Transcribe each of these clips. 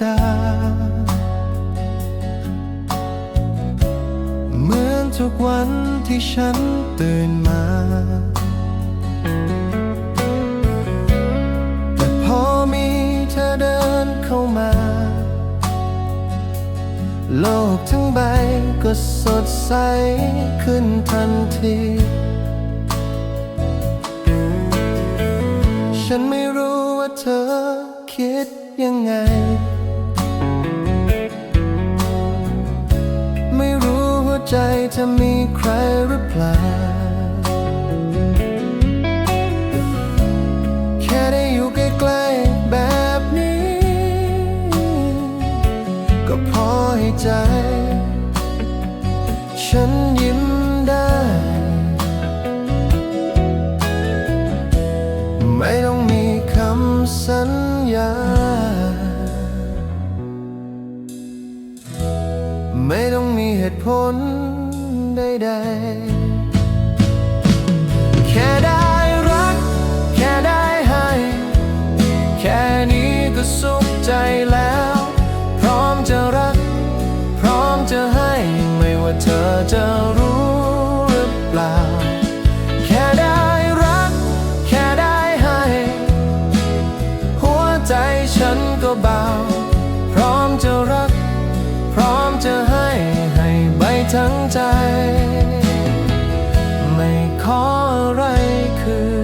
ดา เหมือนทุกวันที่ฉันตื่นมา แต่พอมีเธอเดินเข้ามา โลกทั้งใบก็สดใสขึ้นทันทีฉันไม่รู้ว่าเธอคิดยังไง ใจจะมีใครหรือเปล่า แค่ได้อยู่ใกล้ๆแบบนี้ ก็พอให้ใจ ฉันยิ้ม ไม่ต้องมีเหตุผลใดๆ แค่ได้รัก แค่ได้ให้ แค่นี้ก็สุขใจแล้ว พร้อมจะรัก พร้อมจะให้ ไม่ว่าเธอจะรู้หรือเปล่า แค่ได้รัก แค่ได้ให้ หัวใจฉันก็เบา ทั้งใจ ไม่ขออะไรคือ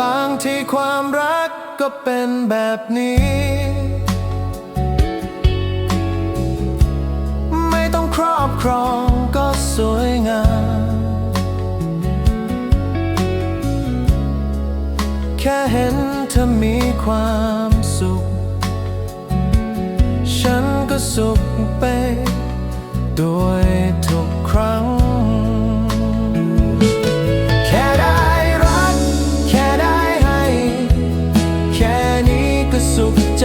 บางทีความรักก็เป็นแบบนี้ ไม่ต้องครอบครองก็สวยงาม แค่เห็นเธอมีความสุข สุขไปด้วยทุกครั้ง แค่ได้รัก แค่ได้ให้ แค่นี้ก็สุขใจ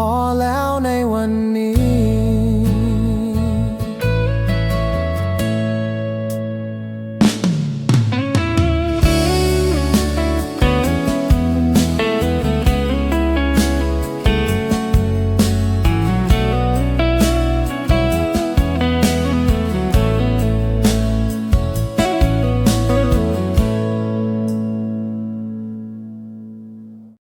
พอแล้วในวันนี้